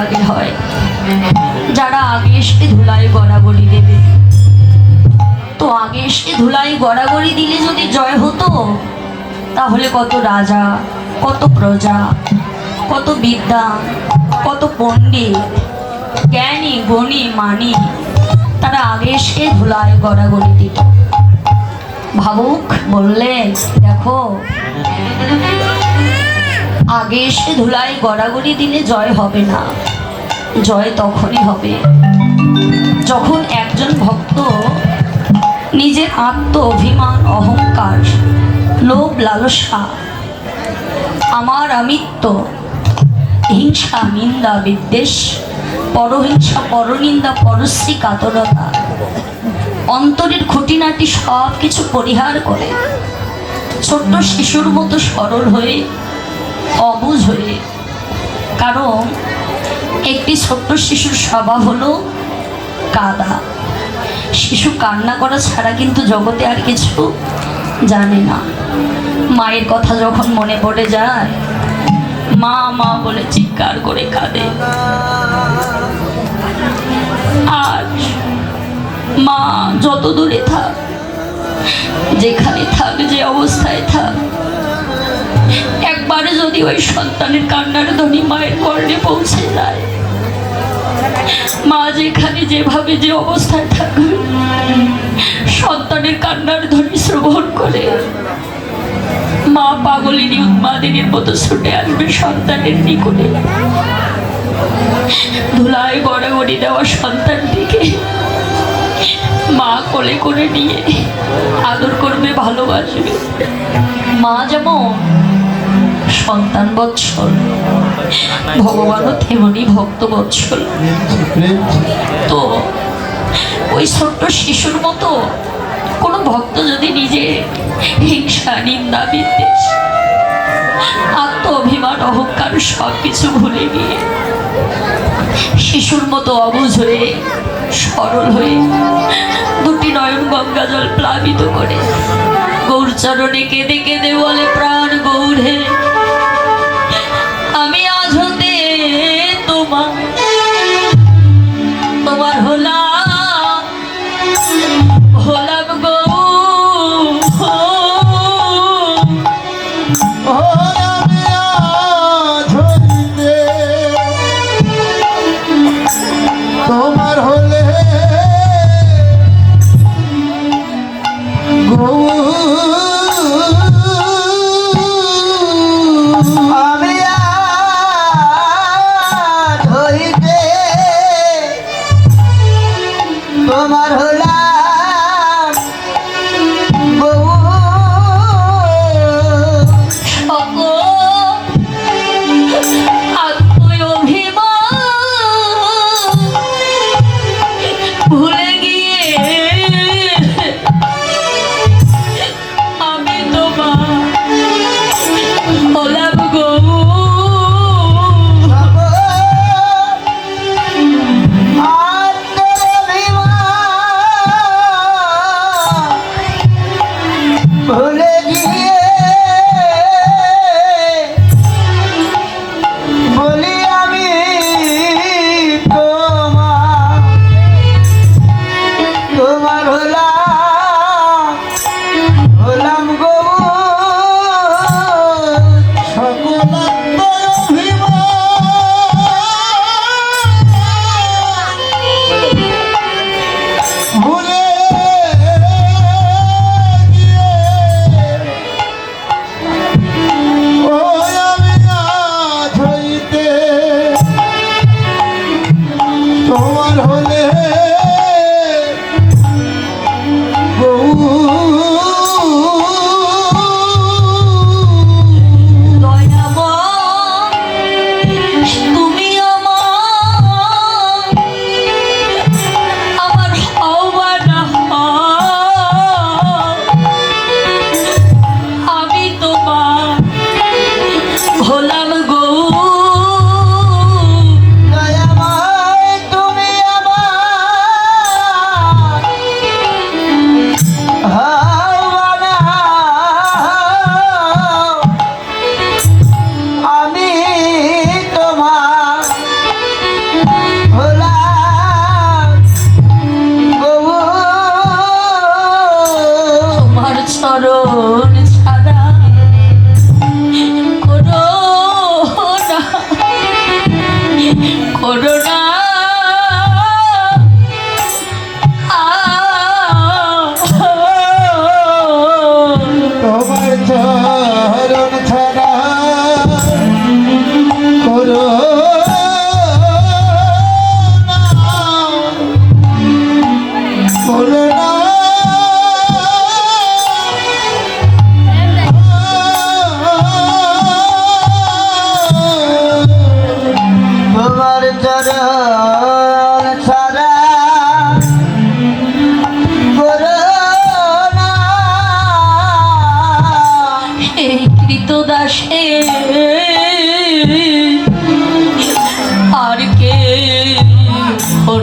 আগে হয়। যারা আগে এসে ধুলাই গড়াগড়ি দেবে। তো আগে এসে ধুলাই গড়াগড়ি দিলে যদি জয় হতো, তাহলে কত রাজা, কত প্রজা, কত বিদ্যা, কত পণ্ডিত, জ্ঞানী, গণী, মানি, তারা আগে এসে ধুলায় গড়াগড়ি দিত। ভাবুক বললেন দেখো। আগে এসে ধুলায় গড়াগড়ি দিলে জয় হবে না। জয় তখনই হবে যখন একজন ভক্ত নিজের আত্ম অভিমান, অহংকার, লোভ, লালসা, আমার আমিত্ব, হিংসা, নিন্দা, বিদ্বেষ, পরহিংসা, পরনিন্দা, পরশ্রী কাতরতা অন্তরের খুঁটিনাটি সব কিছু পরিহার করে ছোট্ট শিশুর মতো সরল হয়ে অবুঝ হয়ে। কারণ একটি ছোট্ট শিশুর স্বভাব হলো কাদা। শিশু কান্না করা ছাড়া কিন্তু জগতে আর কিছু জানে না। মায়ের কথা যখন মনে পড়ে যায়, মা মা বলে চিৎকার করে কাঁদে। আর মা যত দূরে থাক, যেখানে থাক, যে অবস্থায় থাক একবারে যদি ওই সন্তানের কান্নার ধ্বনি মায়ের কর্ণে পৌঁছে যায়, মা যেখানে যেভাবে যে অবস্থায় থাকবে, সন্তানের কান্নার ধ্বনি শ্রবণ করে, মা পাগলিনী উন্মাদিনীর মতো ছুটে আসবে সন্তানের নিকটে। ধুলায় গড়াগড়ি দেওয়া সন্তানটিকে মা কোলে করে নিয়ে আদর করবে, ভালোবাসবে। মা যেমন সন্তান বৎসল, ভগবানও তেমনি ভক্ত বৎসল। তো ওই ছোট্ট শিশুর মতো কোনো ভক্ত যদি নিজে হিংসা, নিন্দা, বিদ্বেষ আত্ম অভিমান অহংকার সব কিছু ভুলে গিয়ে শিশুর মতো অবুঝ হয়ে সরল হয়ে দুটি নয়ন গঙ্গা জল প্লাবিত করে। গৌর চরণে কেঁদে কেঁদে বলে, প্রাণ গৌর হে আমি আজ হতে তোমার তোমার হলাম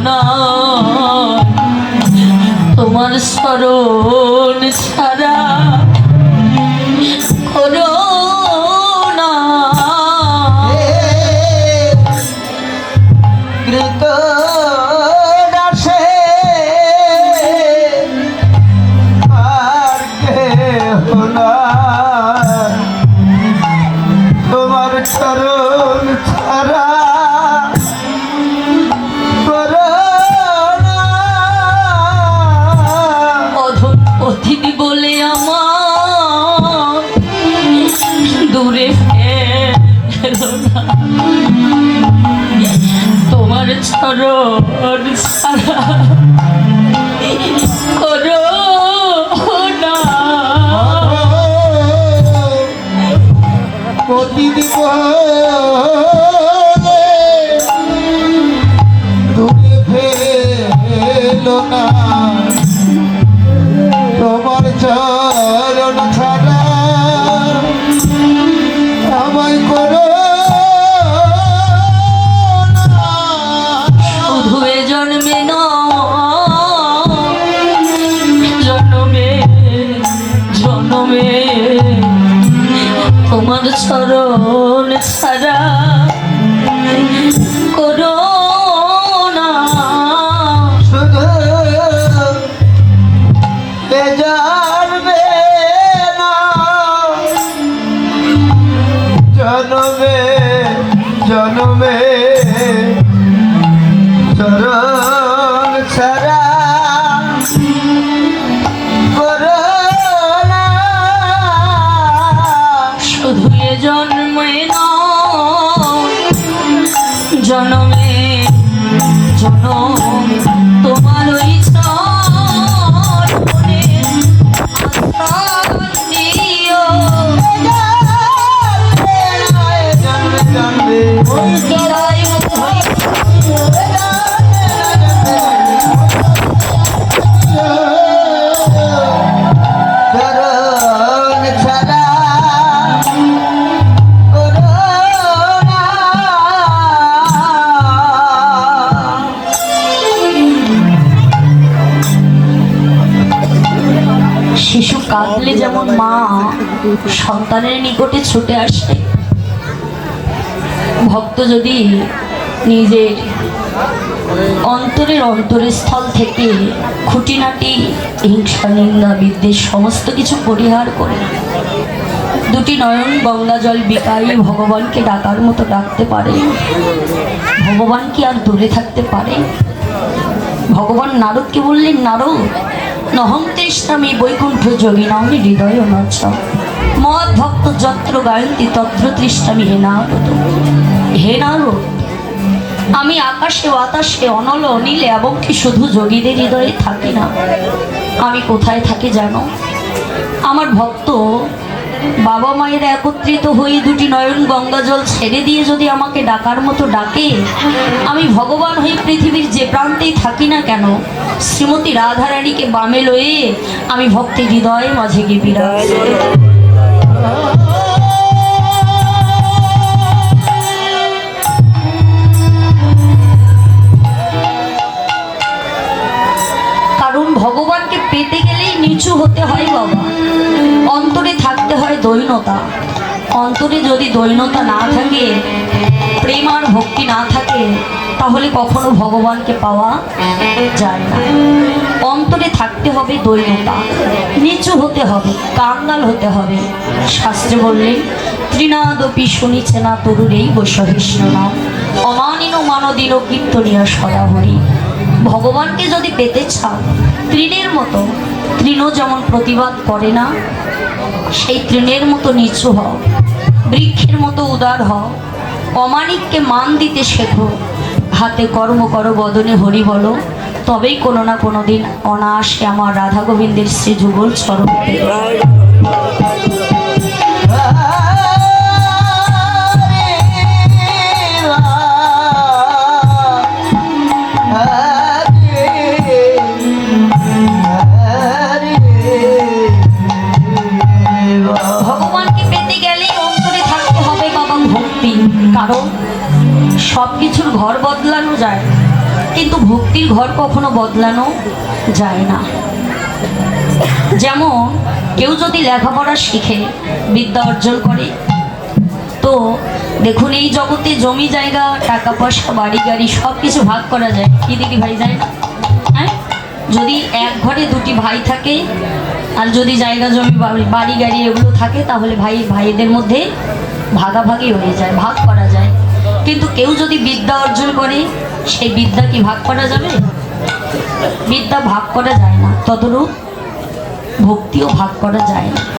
না তোমার স্মরণ ছাড়া কোনো না। আর চরণ ছাড়া করো না। তোমার জন্মে জনম। সন্তানের নিকটে ছুটে আসে ভক্ত যদি নিজের অন্তরের অন্তরস্থল থেকে খুঁটিনাটি, হিংসা, নিন্দা, বিদ্বেষ সমস্ত কিছু পরিহার করে দুটি নয়ন গঙ্গা জল বিকায়ে ভগবানকে ডাকার মতো ডাকতে পারে। ভগবান কি আর দূরে থাকতে পারে? ভগবান নারদকে বললেন, নারদ নহং তৃষ্ণামি বৈকুণ্ঠ যোগী নামি হৃদয় নচ মদ ভক্ত যত্র গায়ন্তি তত্র তৃষ্ণামি হে নারদ। হে নারদ, আমি আকাশে বাতাসে অনল অনিলে এবং কি শুধু যোগীদের হৃদয়ে থাকি না। আমি কোথায় থাকি জানো? আমার ভক্ত বাবা মায়ের একত্রিত হয়ে দুটি নয়ন গঙ্গা জল ছেড়ে দিয়ে যদি আমাকে ডাকার মতো ডাকে, আমি ভগবান হয়ে পৃথিবীর যে প্রান্তেই থাকি না কেন, শ্রীমতী রাধারানীকে বামে লয়ে আমি ভক্তি হৃদয়ে মাঝে গিয়ে কারণ ভগবানকে পেতে গেলেই নিচু হতে হয় বাবা। অন্তরে দৈনতা অন্তরে যদি দৈনতা না থাকে, প্রেম আর ভক্তি না থাকে, তাহলে কখনো ভগবানকে পাওয়া যায় না। অন্তরে থাকতে হবে দৈনতা নিচু হতে হবে, কাঙ্গাল হতে হবে। শাস্ত্রে বললেন, ত্রিনাদপি শুনিছে না তরুরেই নাম অমানিন মানদিন কীর্তনীয় সদা হরি ভগবানকে যদি পেতে চাও, তৃণের মতো, তৃণ যেমন প্রতিবাদ করে না সেই তৃণের মতো নিচু হও, বৃক্ষের মতো উদার হও, অমানিককে মান দিতে শেখো। হাতে কর্ম করো, বদনে হরি বলো, তবেই কোনো না কোনো দিন অনায়াসে আমার রাধা গোবিন্দের শ্রী যুগল চরণ সব কিছুর ঘর বদলানো যায়, কিন্তু ভক্তির ঘর কখনো বদলানো যায় না। যেমন কেউ যদি লেখাপড়া শিখে, বিদ্যা অর্জন করে, তো দেখুন এই জগতে জমি জায়গা, টাকা পয়সা, বাড়ি গাড়ি সব কিছু ভাগ করা যায়। কি দিদি ভাই যায় না? হ্যাঁ? যদি এক ঘরে দুটি ভাই থাকে, আর যদি জায়গা, জমি বাড়ি- গাড়ি এগুলো থাকে, তাহলে ভাই, ভাইদের মধ্যে ভাগাভাগি হয়ে যায়, ভাগ করা যায়। কিন্তু কেউ যদি বিদ্যা অর্জন করে, সেই বিদ্যা কি ভাগ করা যাবে? বিদ্যা ভাগ করা যায় না। তদরূপ ভক্তিও ভাগ করা যায় না।